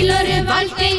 வாழ்க்கை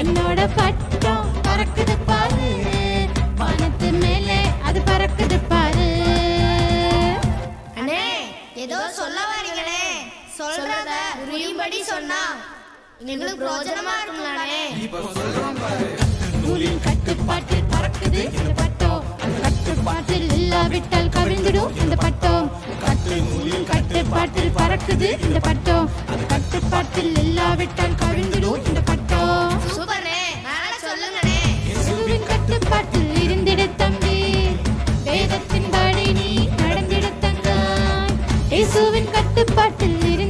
என்னோட பட்டம் பறக்குது பாரு. வானத்து மேலே அது பறக்குது பாரு. அண்ணே ஏதோ சொல்ல வரீங்களே. சொல்றத புரியும்படி சொன்னா எங்களுக்கு பிரோஜனமா இருக்கும்லானே இப்ப சொல்றோம் பாரு நூலின் கட்டுப்பாட்டில் பறக்குது இந்த பட்டம். அந்த கட்டுப்பாட்டில் இல்லாவிட்டால் கவிழ்ந்துடும் இந்த பட்டம். கட்டு நூலின் கட்டுப்பாட்டில் பறக்குது இந்த பட்டம். அந்த கட்டுப்பாட்டில் இல்லாவிட்டால் கவிழ்ந்துடும் இந்த பட்டம். இயேசுவின் கட்டுப்பாட்டில் இருந்து